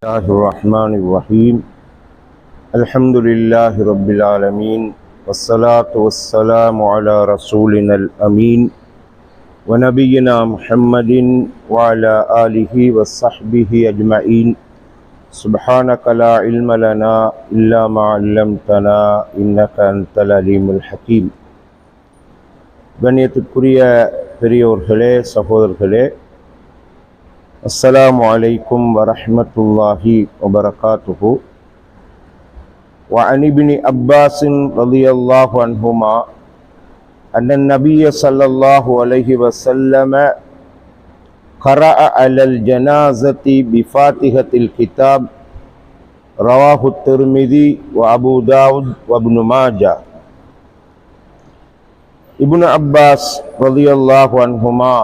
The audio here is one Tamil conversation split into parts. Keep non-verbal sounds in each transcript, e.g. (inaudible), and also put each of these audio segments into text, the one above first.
الله الرحمن الرحيم الحمد لله رب العالمين والصلاة والسلام على رسولنا الأمين ونبينا محمد وعلى آله وصحبه أجمعين سبحانك لا علم لنا إلا ما علمتنا إنك أنت العليم الحكيم கண்ணியத்துக்குரிய பெரியோர்களே சகோதரர்களே السلام عليكم ورحمة الله وبركاته وعن ابن عباس رضي الله عنهما أن النبي صلى الله عليه وسلم قرأ على الجنازة بفاتحة الكتاب رواه الترمذي وأبو داود وابن ماجه இப்னு அப்பாஸ் ரலியல்லாஹு அன்ஹுமா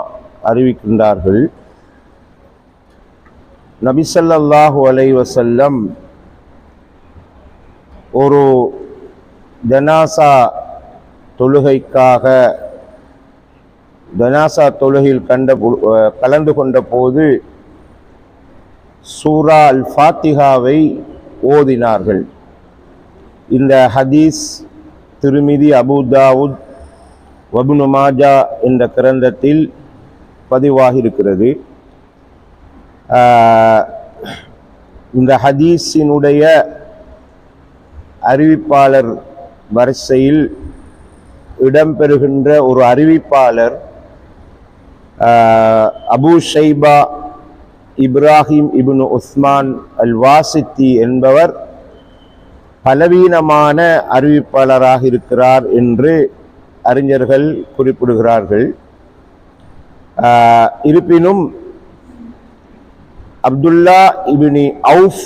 அறிவிக்கின்றார்கள் நபிசல்லாஹு அலை வசல்லம் ஒரு ஜனாசா தொழுகைக்காக ஜனாசா தொழுகையில் கண்ட கலந்து கொண்ட போது சூரா அல் ஃபாத்திகாவை ஓதினார்கள். இந்த ஹதீஸ் திருமிதி அபுதாவுத் வபுனு மாஜா என்ற கிரந்தத்தில் பதிவாகியிருக்கிறது. இந்த ஹதீஸினுடைய அறிவிப்பாளர் வரிசையில் இடம்பெறுகின்ற ஒரு அறிவிப்பாளர் அபு ஷைபா இப்ராஹிம் இப்னு உஸ்மான் அல் வாசித்தி என்பவர் பலவீனமான அறிவிப்பாளராக இருக்கிறார் என்று அறிஞர்கள் குறிப்பிடுகிறார்கள். இருப்பினும் அப்துல்லா இபினி அவுஃப்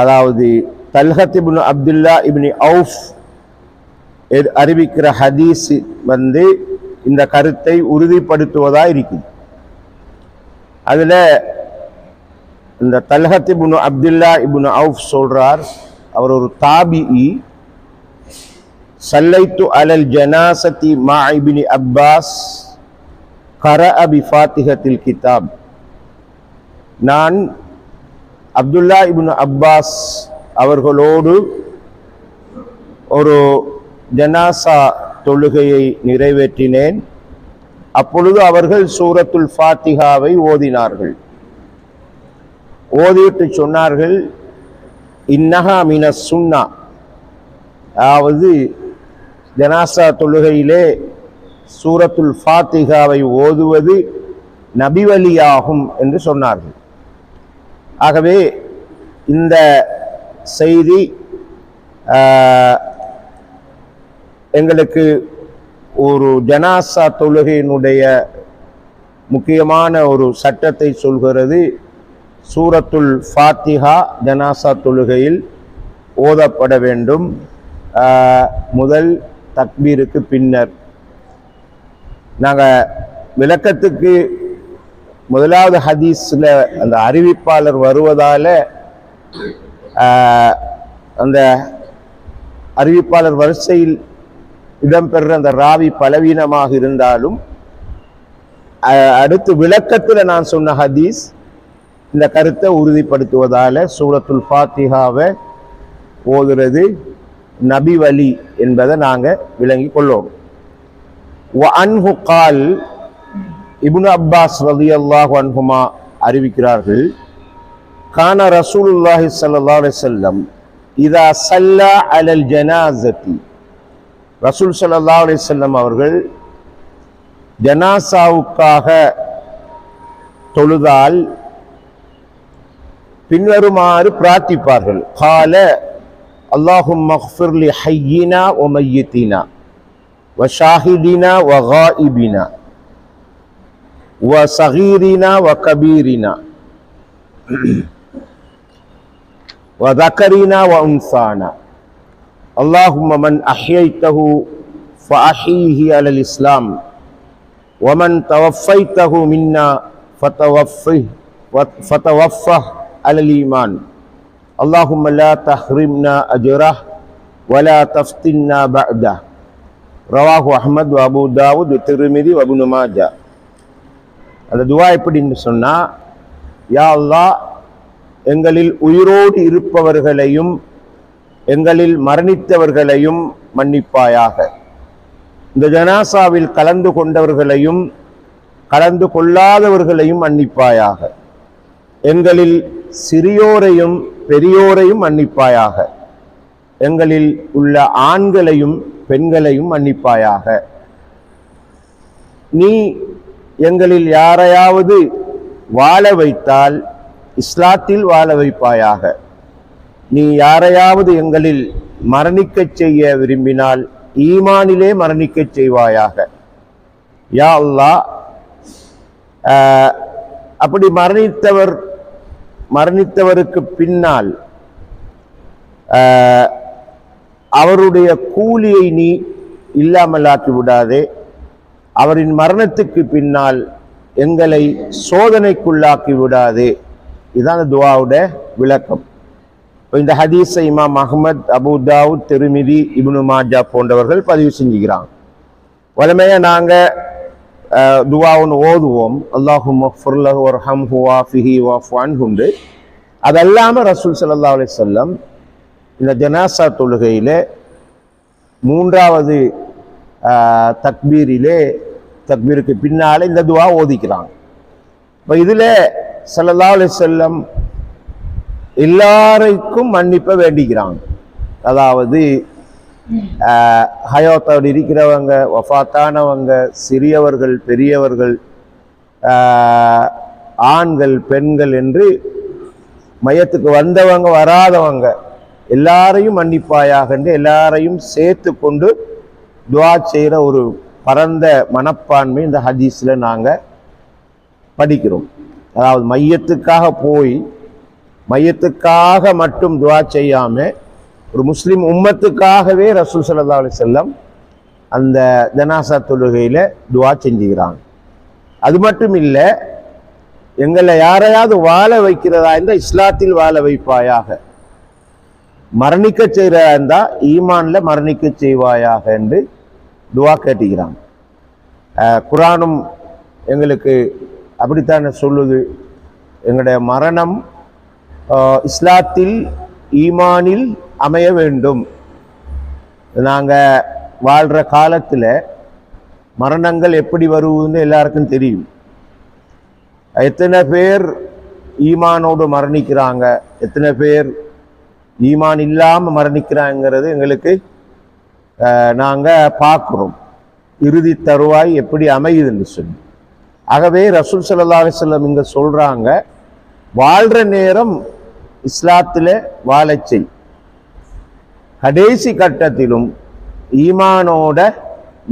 அதாவது Talha ibn Abdullah ibni Awf அறிவிக்கிற ஹதீஸ் வந்து இந்த கருத்தை உறுதிப்படுத்துவதா இருக்குது. அதுல இந்த தல்ஹத் இபுன் அப்துல்லா இபுன் அவுஃப் சொல்றார் அவர் ஒரு தாபிஇ சல்லைத்து அலல் ஜனாசதி மா இபினி அப்பாஸ் கரஅ பிஃபாத்திஹத்தில் கிதாப். நான் அப்துல்லா இபின் அப்பாஸ் அவர்களோடு ஒரு ஜனாசா தொழுகையை நிறைவேற்றினேன். அப்பொழுது அவர்கள் சூரத்துல் ஃபாத்திகாவை ஓதினார்கள். ஓதிவிட்டு சொன்னார்கள் இன்னஹா மின சுன்னா. அதாவது ஜனாசா தொழுகையிலே சூரத்துல் ஃபாத்திகாவை ஓதுவது நபிவலியாகும் என்று சொன்னார்கள். ஆகவே இந்த செய்தி எங்களுக்கு ஒரு ஜனாசா தொழுகையினுடைய முக்கியமான ஒரு சட்டத்தை சொல்கிறது. சூரத்துல் ஃபாத்திஹா ஜனாசா தொழுகையில் ஓதப்பட வேண்டும். முதல் தக்பீருக்கு பின்னர். நாங்கள் விளக்கத்துக்கு முதலாவது ஹதீஸில் அந்த அறிவிப்பாளர் வருவதால் அந்த அறிவிப்பாளர் வரிசையில் இடம்பெறுற அந்த ராவி பலவீனமாக இருந்தாலும் அடுத்து விளக்கத்தில் நான் சொன்ன ஹதீஸ் இந்த கருத்தை உறுதிப்படுத்துவதால் சூரத்துல் ஃபாத்திஹாவை ஓதுறது நபி வலி என்பதை நாங்கள் விளங்கி கொள்ளோம் அன்ஹு கால் இபுன் அப்பாஸ் ரதி அல்லாஹ் அன்புமா அறிவிக்கிறார்கள் கான ரசூலுல்லாஹி சல்லா செல்லம் இதா சல்லா அலல் ஜனாசத்தி ரசூல் சல்லா செல்லம் அவர்கள் ஜனாசாவுக்காக தொழுதால் பின்வருமாறு பிரார்த்திப்பார்கள். கால அல்லாஹும் மஹ்ஃபிர்லி ஹையினா ஒ மையத்தினா வ ஷாஹிதினா வ இபினா وصغيرنا وكبيرنا. (clears throat) وذكرنا وأنثانا. اللهم من أحييته فأحيه على الإسلام. ومن توفيته منا فتوفه فتوفه على الإيمان. اللهم لا تحرمنا أجره ولا تفتنا بعده. رواه أحمد وأبو داود والترمذي وابن ماجه. அந்த துவா எப்படின்னு சொன்னால் யா அல்லா எங்களில் உயிரோடு இருப்பவர்களையும் எங்களில் மரணித்தவர்களையும் மன்னிப்பாயாக. இந்த ஜனாசாவில் கலந்து கொண்டவர்களையும் கலந்து கொள்ளாதவர்களையும் மன்னிப்பாயாக. எங்களில் சிறியோரையும் பெரியோரையும் மன்னிப்பாயாக. எங்களில் உள்ள ஆண்களையும் பெண்களையும் மன்னிப்பாயாக. நீ எங்களில் யாரையாவது வாழ வைத்தால் இஸ்லாத்தில் வாழ வைப்பாயாக. நீ யாரையாவது எங்களில் மரணிக்கச் செய்ய விரும்பினால் ஈமானிலே மரணிக்கச் செய்வாயாக. யா அல்லாஹ் அப்படி மரணித்தவர் மரணித்தவருக்கு பின்னால் அவருடைய கூலியை நீ இல்லாமலாக்கி விடாதே. அவரின் மரணத்துக்கு பின்னால் எங்களை சோதனைக்குள்ளாக்கி விடாது. இதுதான் அந்த விளக்கம். இப்போ இந்த ஹதீஸை இமாம் அஹ்மத் அபு தாவூத் திருமிதி இப்னு மாஜா போன்றவர்கள் பதிவு செஞ்சுக்கிறாங்க. வலிமையா நாங்கள் அஹ், துவா ஒன்று ஓதுவோம். அல்லாஹு மஃபுர்லஹு ஹுவா ஃபிஹி வாஃபான் உண்டு அதல்லாமல் ரசூல் சல்லா அலி சொல்லம் இந்த ஜனாசா தொழுகையில் மூன்றாவது தக்பீரிலே தக்பீருக்கு பின்னாலே இந்த துவா ஓதிக்கிறாங்க. இப்போ இதில் ஸல்லல்லாஹு செல்லம் வஸல்லம் எல்லாருக்கும் மன்னிப்பை வேண்டிக்கிறாங்க. அதாவது ஹயோத்தோடு இருக்கிறவங்க வஃபாத்தானவங்க சிறியவர்கள் பெரியவர்கள் ஆண்கள் பெண்கள் என்று மையத்துக்கு வந்தவங்க வராதவங்க எல்லாரையும் மன்னிப்பாயாக என்று எல்லாரையும் சேர்த்து கொண்டு துவா செய்கிற ஒரு பரந்த மனப்பான்மை இந்த ஹதீஸில் நாங்கள் படிக்கிறோம். அதாவது மையத்துக்காக போய் மையத்துக்காக மட்டும் துவா செய்யாமல் ஒரு முஸ்லீம் உம்மத்துக்காகவே ரசூல் சல்லா அலி செல்லம் அந்த ஜனாசா தொழுகையில் துவா செஞ்சுக்கிறாங்க. அது மட்டும் இல்லை எங்களை யாரையாவது வாழ வைக்கிறதா இருந்தால் இஸ்லாத்தில் வாழ வைப்பாயாக. மரணிக்க செய்கிறதா இருந்தால் ஈமான்ல மரணிக்க செய்வாயாக என்று துவா கேட்டுக்கிறாங்க குரானும் எங்களுக்கு அப்படித்தானே சொல்லுது. எங்களுடைய மரணம் இஸ்லாத்தில் ஈமானில் அமைய வேண்டும். நாங்கள் வாழ்கிற காலத்தில் மரணங்கள் எப்படி வருவதுன்னு எல்லாருக்கும் தெரியும். எத்தனை பேர் ஈமானோடு மரணிக்கிறாங்க எத்தனை பேர் ஈமான் இல்லாமல் மரணிக்கிறாங்கிறது எங்களுக்கு நாங்கள் பார்க்குறோம். இறுதி தருவாய் எப்படி அமையுதுன்னு சொல்லி. ஆகவே ரசூல் சல்லா அலைஹி இங்கே சொல்கிறாங்க வாழ்கிற நேரம் இஸ்லாத்தில் வாழச் செய். கடைசி கட்டத்திலும் ஈமானோட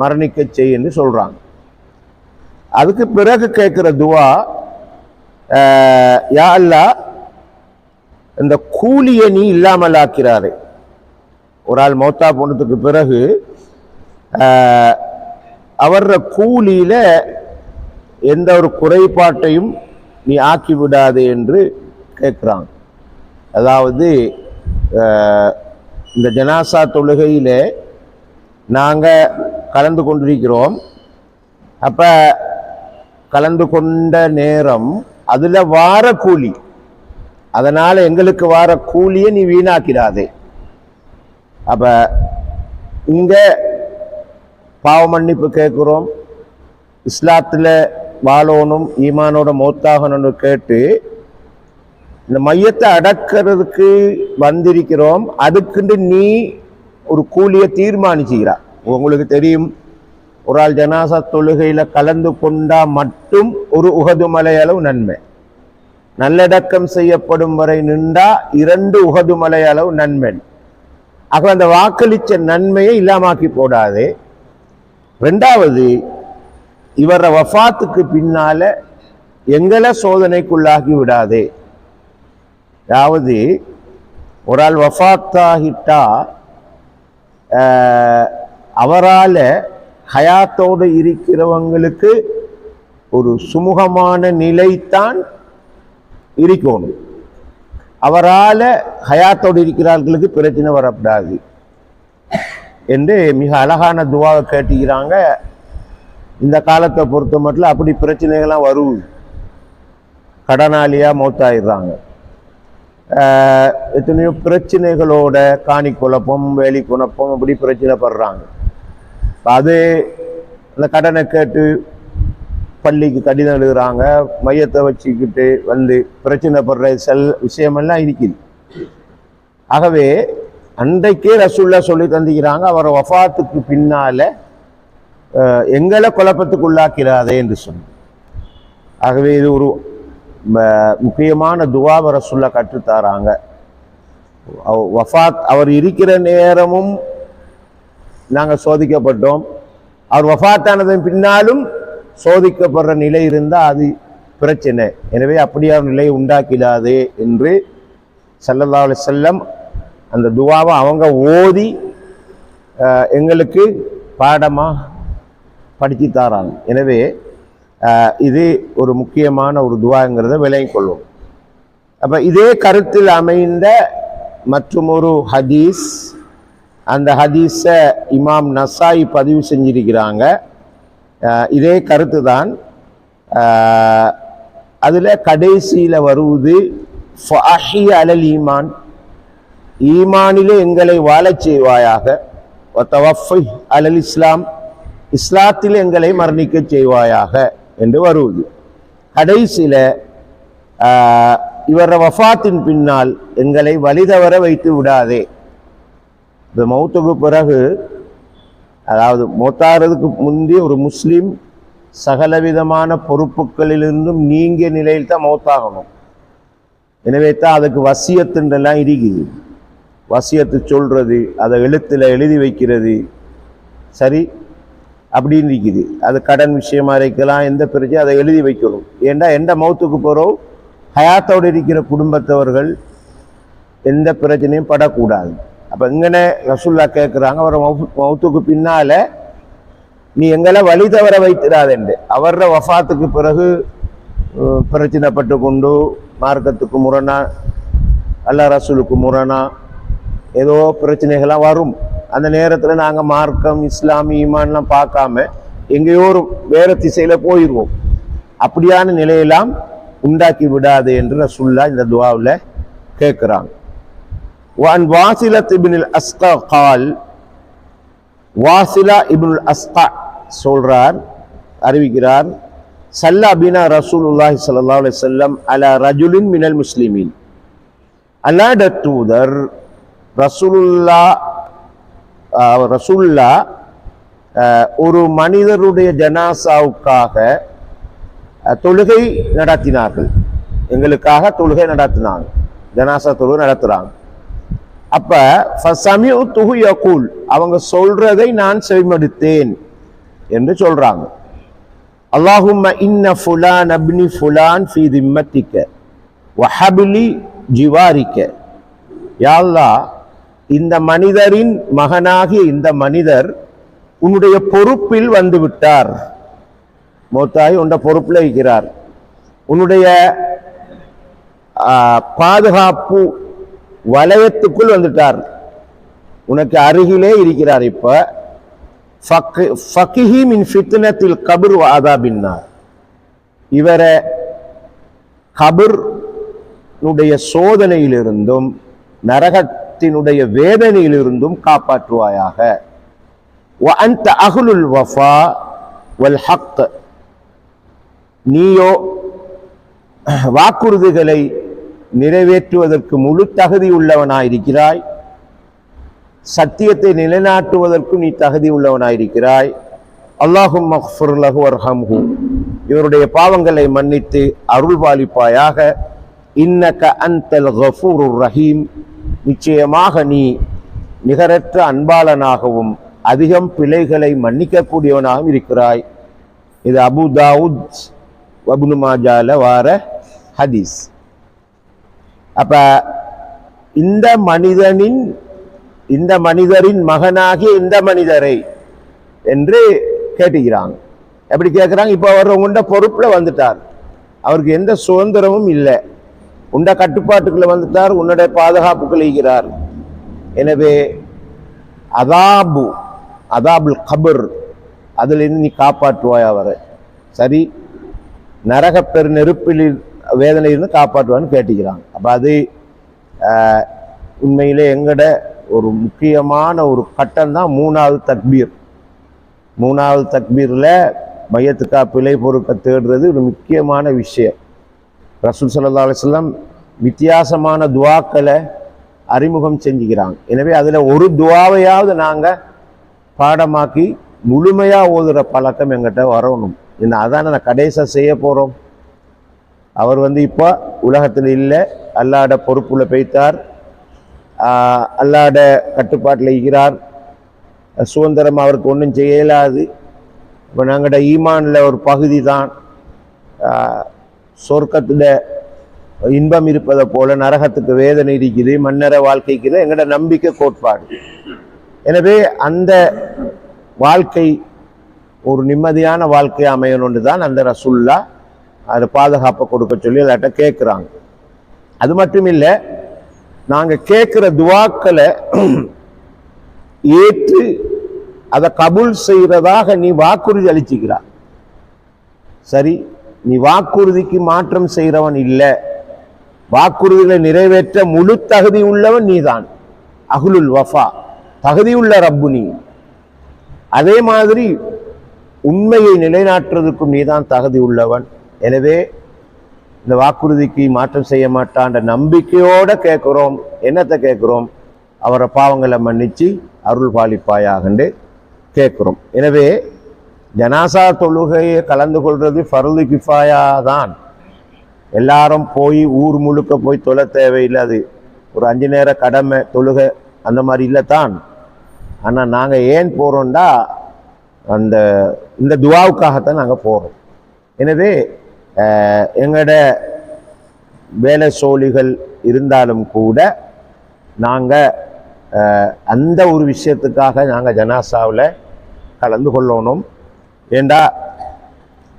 மரணிக்கச் செய் சொல்கிறாங்க அதுக்கு பிறகு கேட்குற துவா யா அல்லா இந்த கூலியை நீ இல்லாமல் ஆக்கிறாரே. ஒரு ஆள் மௌத்தா போனதுக்கு பிறகு ஆஹ், கூலியில் எந்த ஒரு குறைபாட்டையும் நீ ஆக்கி விடாதே என்று கேட்குறாங்க அதாவது இந்த ஜனாசா தொழுகையில் நாங்கள் கலந்து கொண்டிருக்கிறோம். அப்போ கலந்து கொண்ட நேரம் அதில் வார கூலி. அதனால் எங்களுக்கு வார கூலியை நீ வீணாக்கிடாதே. அப்போ இங்கே பாவ மன்னிப்பு கேட்குறோம். இஸ்லாத்தில் வாழணும் ஈமானோட மௌத்தாகணும்னு கேட்டு இந்த மையத்தை அடக்கிறதுக்கு வந்திருக்கிறோம். அதுக்குண்டு நீ ஒரு கூலியை தீர்மானிச்சுக்கிறா. உங்களுக்கு தெரியும் ஒரு ஆள் ஜனாசா தொழுகையில் கலந்து கொண்டா மட்டும் ஒரு உகது மலையளவு நன்மை. நல்லடக்கம் செய்யப்படும் வரை நின்றா இரண்டு உகது மலையளவு நன்மை. அப்போ அந்த வாக்களிச்ச நன்மையை இல்லாமாக்கி போடாது. ரெண்டாவது இவர வஃபாத்துக்கு பின்னால எங்களை சோதனைக்குள்ளாகி விடாதே. அதாவது ஒரு ஆள் வஃத்தாகிட்டா அவரால் ஹயாத்தோடு இருக்கிறவங்களுக்கு ஒரு சுமூகமான நிலைத்தான் இருக்கணும். அவரால் ஹயாத்தோடு இருக்கிறார்களுக்கு பிரச்சனை வரக்கூடாது என்று மிக அழகான துவாவை கேட்டுக்கிறாங்க. இந்த காலத்தை பொறுத்த மட்டும் அப்படி பிரச்சனைகள்லாம் வருது கடனாளியாக மௌத்தாயிடுறாங்க. எத்தனையோ பிரச்சனைகளோட காணி குழப்பம் வேலி குழப்பம் அப்படி பிரச்சனைப்படுறாங்க. படுறாங்க அது அந்த கடனை கேட்டு பள்ளிக்கு கடிதம் எழுதுறாங்க மையத்தை வச்சுக்கிட்டு வந்து பிரச்சனை படுற செல் விஷயமெல்லாம் இருக்குது. ஆகவே அன்றைக்கே ரசூல்லா சொல்லி தந்திக்கிறாங்க அவர் வஃபாத்துக்கு பின்னால எங்களை குழப்பத்துக்குள்ளாக்கிறாதே என்று சொன்ன ஆகவே இது ஒரு முக்கியமான துவாப ரசூல்லா கற்றுத்தாராங்க. வஃபாத் அவர் இருக்கிற நேரமும் நாங்கள் சோதிக்கப்பட்டோம். அவர் வஃபாத்தானதன் பின்னாலும் சோதிக்கப்படுற நிலை இருந்தால் அது பிரச்சனை. எனவே அப்படியான நிலையை உண்டாக்கிடாது என்று ஸல்லல்லாஹு அலி செல்லம் அந்த துவாவை அவங்க ஓதி எங்களுக்கு பாடமாக படித்து தாராங்க. எனவே இது ஒரு முக்கியமான ஒரு துவாங்கிறத விளங்கிக் கொள்வோம். அப்போ இதே கருத்தில் அமைந்த மற்றும் ஒரு ஹதீஸ் அந்த ஹதீஸை இமாம் நசாய் பதிவு செஞ்சிருக்கிறாங்க. இதே கருத்து தான் அதில் கடைசியில் வருவது ஃபஅஹி அலல் ஈமான். ஈமானிலே எங்களை வாழச் செய்வாயாக. வத்தவஃபை அலல் இஸ்லாம். இஸ்லாத்தில் எங்களை மரணிக்கச் செய்வாயாக என்று வருவது. கடைசியில் இவர வஃபாத்தின் பின்னால் எங்களை வழிதவர வைத்து விடாதே. இந்த மௌத்துக்கு பிறகு அதாவது மௌத்தாகிறதுக்கு முந்தி ஒரு முஸ்லீம் சகலவிதமான பொறுப்புகளிலிருந்தும் நீங்கிய நிலையில் தான் மௌத்தாகணும். எனவே தான் அதுக்கு வசியத்துன்றெல்லாம் இருக்குது வசியத்து சொல்கிறது அதை எழுத்தில் எழுதி வைக்கிறது. சரி? அப்படின்னு இருக்குது. அது கடன் விஷயமா இருக்கலாம் எந்த பிரச்சனையும் அதை எழுதி வைக்கணும். ஏண்டா எந்த மௌத்துக்கு போகிறோம் ஹயாத்தோடு இருக்கிற குடும்பத்தவர்கள் எந்த பிரச்சனையும் படக்கூடாது. அப்போ இங்கனே ரசுல்லா கேட்குறாங்க அவர் மௌத்துக்கு பின்னால் நீ எங்களை வழி தவற வைத்திராதென்று அவர வஃபாத்துக்கு பிறகு பிரச்சனைப்பட்டு கொண்டு மார்க்கத்துக்கு முரணா அல்லா ரசூலுக்கு முரணா ஏதோ பிரச்சனைகள்லாம் வரும். அந்த நேரத்தில் நாங்கள் மார்க்கம் இஸ்லாமி ஈமான்லாம் பார்க்காம எங்கேயோ ஒரு வேற திசையில் போயிடுவோம் அப்படியான நிலையெல்லாம் உண்டாக்கி விடாது என்று ரசுல்லா இந்த துவாவில் கேட்குறாங்க وعن واصلة بن الأسقى قال வாசிலா இப்னுல் அஸ்கா சொல்றார் அறிவிக்கிறார் சல்லா பினா ரசூலுல்லாஹி ஸல்லல்லாஹு அலைஹி வஸல்லம் அலா ரஜுலின் மினல் முஸ்லிமீன் அல்லாஹ்ட தூதர் ரசூலுல்லா அஹ், ரசூலுல்லா அஹ், ஒரு மனிதருடைய ஜனாசாவுக்காக அஹ், தொழுகை நடத்தினார்கள் எங்களுக்காக தொழுகை நடத்தினாங்க ஜனாசா தொழுகை நடத்துறாங்க அப்ப ஃபசமிஉத்துஹு யகூல். அவங்க சொல்றதை நான் செவிமடுத்தேன் என்று சொல்றாங்க. அல்லாஹும்ம இன்ன ஃபுலான் அப்னி ஃபுலான் ஃபீ திம்மத்திக்க வஹபிலி ஜிவாரிக்க. யாழ்லா அல்லாஹ் இந்த மனிதரின் மகனாகிய இந்த மனிதர் உன்னுடைய பொறுப்பில் வந்து விட்டார். மோத்தாய் உன்னுடைய பொறுப்பில் இருக்கிறார். உன்னுடைய பாதுகாப்பு வலயத்துக்குள் வந்துட்டார். உனக்கு அருகிலே இருக்கிறார் இப்போ. ஃபக்கிஹி மின் ஃபித்னத்தில் கபுர் வாதா ஆதாபின்னார் இவரை கபுர்னுடைய சோதனையிலிருந்தும் நரகத்தினுடைய வேதனையிலிருந்தும் காப்பாற்றுவாயாக. அந்த அகுலுல் வஃபா வல் ஹக். நீயோ வாக்குறுதிகளை நிறைவேற்றுவதற்கு முழு தகுதி உள்ளவனாயிருக்கிறாய். சத்தியத்தை நிலைநாட்டுவதற்கு நீ தகுதி உள்ளவனாயிருக்கிறாய். அல்லாஹும் லஹு வர்ஹம்ஹு. இவருடைய பாவங்களை மன்னித்து அருள் பாலிப்பாயாக. இன்னக அந்தல் கஃபூருர் ரஹீம். நிச்சயமாக நீ நிகரற்ற அன்பாளனாகவும் அதிகம் பிழைகளை மன்னிக்கக்கூடியவனாகவும் இருக்கிறாய். இது அபு தாவுத் பப்னுமாஜால வார ஹதீஸ். அப்ப இந்த மனிதனின் இந்த மனிதரின் மகனாகிய இந்த மனிதரை என்று கேட்டுக்கிறாங்க எப்படி கேட்குறாங்க இப்போ அவர் உண்ட பொறுப்பில் வந்துட்டார். அவருக்கு எந்த சுதந்திரமும் இல்லை. உண்ட கட்டுப்பாட்டுக்குள்ள வந்துட்டார் உன்னுடைய பாதுகாப்புக்குள் இருக்கிறார். எனவே அதாபு அதாபுல் கபர் அதிலிருந்து நீ காப்பாற்றுவாய் அவரை. சரி நரக பெரு நெருப்பில் வேதனையிலிருந்து காப்பாற்றுவான்னு கேட்டுக்கிறாங்க. அப்போ அது உண்மையிலே எங்கட ஒரு முக்கியமான ஒரு கட்டம் தான் மூணாவது தக்பீர். மூணாவது தக்பீரில் மையத்துக்கா பிழை பொறுக்க தேடுறது ஒரு முக்கியமான விஷயம். ரசூல் சல்லா அலிஸ்லாம் வித்தியாசமான துவாக்களை அறிமுகம் செஞ்சுக்கிறாங்க. எனவே அதில் ஒரு துவாவையாவது நாங்கள் பாடமாக்கி முழுமையாக ஓதுகிற பழக்கம் எங்கிட்ட வரணும். என்ன அதான் நான் கடைசியாக செய்ய போகிறோம் அவர் வந்து இப்போ உலகத்தில் இல்லை அல்லாட பொறுப்புல பெய்த்தார். அல்லாட கட்டுப்பாட்டில் இருக்கிறார். சுதந்திரம் அவருக்கு ஒன்றும் செய்ய இயலாது இப்போ நாங்களோட ஈமானில் ஒரு பகுதி தான் சொர்க்கத்தில் இன்பம் இருப்பதை போல நரகத்துக்கு வேதனை இருக்குது மன்னர வாழ்க்கைக்கு எங்களோட நம்பிக்கை கோட்பாடு. எனவே அந்த வாழ்க்கை ஒரு நிம்மதியான வாழ்க்கை அமையணும்னு தான் அந்த ரசுல்லா அதை பாதுகாப்பை கொடுக்க சொல்லி எல்லாட்ட கேட்குறாங்க அது மட்டும் இல்லை நாங்கள் கேட்குற துவாக்களை (clears throat) ஏற்று அதை கபூல் செய்கிறதாக நீ வாக்குறுதி அளிச்சுக்கிறார் சரி நீ வாக்குறுதிக்கு மாற்றம் செய்கிறவன் இல்லை. வாக்குறுதிகளை நிறைவேற்ற முழு தகுதி உள்ளவன் நீதான். அகுலுல் வஃபா தகுதியுள்ள ரப்பு நீ. அதே மாதிரி உண்மையை நிலைநாட்டுறதுக்கும் நீதான் தகுதி உள்ளவன். எனவே இந்த வாக்குறுதிக்கு மாற்றம் செய்ய மாட்டான்ற நம்பிக்கையோடு கேட்குறோம் என்னத்தை கேட்குறோம்? அவரை பாவங்களை மன்னித்து அருள் பாலிப்பாயாகண்டு கேட்குறோம். எனவே ஜனாசா தொழுகையை கலந்து கொள்வது ஃபருது கிஃபாயா தான் எல்லாரும் போய் ஊர் முழுக்க போய் தொழ தேவையில்லாது. ஒரு அஞ்சு நேர கடமை தொழுகை அந்த மாதிரி இல்லை தான் ஆனால் நாங்கள் ஏன் போகிறோம்டா அந்த இந்த துவாவுக்காகத்தான் நாங்கள் போகிறோம் எனவே எங்களோட வேலை சோழிகள் இருந்தாலும் கூட நாங்கள் அந்த ஒரு விஷயத்துக்காக நாங்கள் ஜனாசாவில் கலந்து கொள்ளணும். ஏண்டா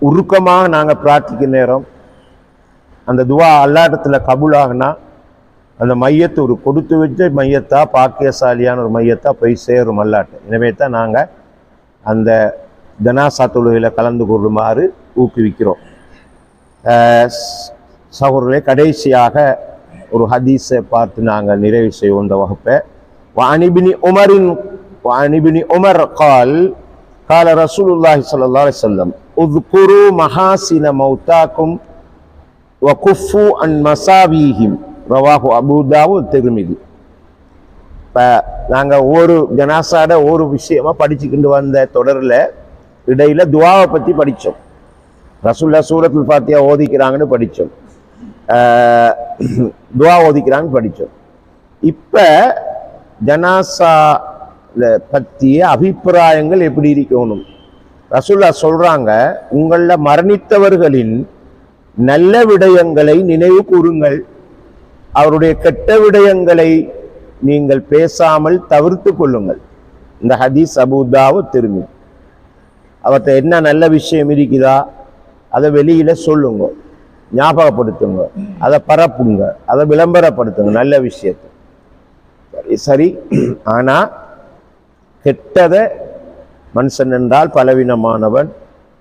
உருக்கமாக நாங்கள் பிரார்த்திக்க நேரம் அந்த துவா அல்லாட்டத்தில் கபுலாகனா அந்த மையத்தை ஒரு கொடுத்து வச்ச மையத்தா பாக்கியசாலியான ஒரு மையத்தா போய் சேரும் அல்லாட்ட எனவே தான் நாங்கள் அந்த ஜனாசா தொழுகையில் கலந்து கொள்ளுமாறு ஊக்குவிக்கிறோம். சகோதரர்களே கடைசியாக ஒரு ஹதீஸை பார்த்து நாங்கள் நிறைவு செய்வோம் இந்த வகுப்பை. வாணிபினி உமரின் வாணிபினி உமர் கால் கால ரசூலுல்லாஹி சல்லா அலைஹி வஸல்லம் உذ்குரு மஹாசின மௌதாக்கும் வகுஃபு அன் மசாவீஹிம் ரவாஹு அபுதாவு திருமிதி. இப்போ நாங்கள் ஒரு ஜனாசாட ஒரு விஷயமா படிச்சுக்கிட்டு வந்த தொடரில் இடையில துவாவை பற்றி படித்தோம் ரசுல்லா சூரத்துல் ஃபாத்தியா ஓதிக்கிறாங்கன்னு படித்தோம். துவா ஓதிக்கிறாங்கன்னு படித்தோம். இப்போ ஜனாசா பற்றிய அபிப்பிராயங்கள் எப்படி இருக்கணும்? ரசுல்லா சொல்கிறாங்க உங்களில் மரணித்தவர்களின் நல்ல விடயங்களை நினைவு கூறுங்கள். அவருடைய கெட்ட விடயங்களை நீங்கள் பேசாமல் தவிர்த்து கொள்ளுங்கள். இந்த ஹதீஸ் அபுதாவை திரும்பி அவர்கிட்ட என்ன நல்ல விஷயம் இருக்குதா அதை வெளியில சொல்லுங்க. ஞாபகப்படுத்துங்க. அதை பரப்புங்க. அதை விளம்பரப்படுத்துங்க. நல்ல விஷயத்தை. சரி சரி. (clears throat) ஆனா கெட்டதை மனுஷன் என்றால் பலவீனமானவன்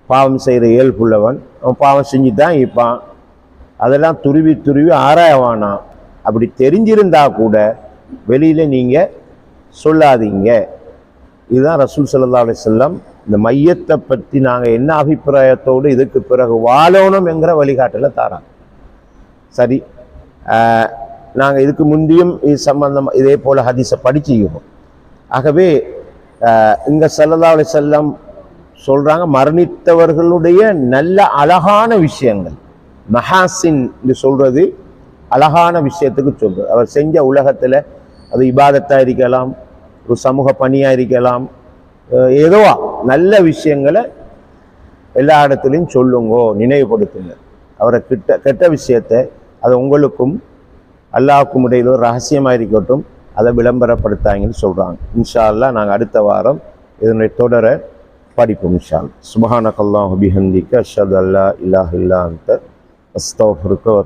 பாவம் செய்கிற இயல்புள்ளவன் அவன் பாவம் செஞ்சு தான் இருப்பான். அதெல்லாம் துருவி துருவி ஆராயவானா? அப்படி தெரிஞ்சிருந்தா கூட வெளியில நீங்க சொல்லாதீங்க. இதுதான் ரசூல் சல்லா அலி செல்லம் இந்த மையத்தை பற்றி நாங்கள் என்ன அபிப்பிராயத்தோடு இதுக்கு பிறகு வாழணும் என்கிற வழிகாட்டலை தாராங்க. சரி நாங்கள் இதுக்கு முந்தியும் இது சம்பந்தம் இதே போல் ஹதீஸை படிச்சுக்கிறோம் ஆகவே இங்கே இங்க செல்லம் சொல்கிறாங்க மரணித்தவர்களுடைய நல்ல அழகான விஷயங்கள். மஹாசின் என்று அழகான விஷயத்துக்கு சொல்கிறது அவர் செஞ்ச உலகத்தில் அது இபாதத்தாக இருக்கலாம் ஒரு சமூக பணியாக இருக்கலாம் ஏதோவா நல்ல விஷயங்களை எல்லா இடத்துலையும் சொல்லுங்கோ நினைவுபடுத்துங்க. அவரை கிட்ட கெட்ட விஷயத்தை அது உங்களுக்கும் அல்லாவுக்கும் இடையிலும் ஒரு ரகசியமாக இருக்கட்டும் அதை விளம்பரப்படுத்தாங்கன்னு சொல்கிறாங்க இன்ஷா அல்லாஹ் நாங்கள் அடுத்த வாரம் இதனுடைய தொடரை படிப்போம் இன்ஷா அல்லாஹ். சுப்ஹானக அல்லாஹு பிஹம்திக அல்லா இலாஹ இல்லா அன்த அஸ்தக்ஃபிருக வ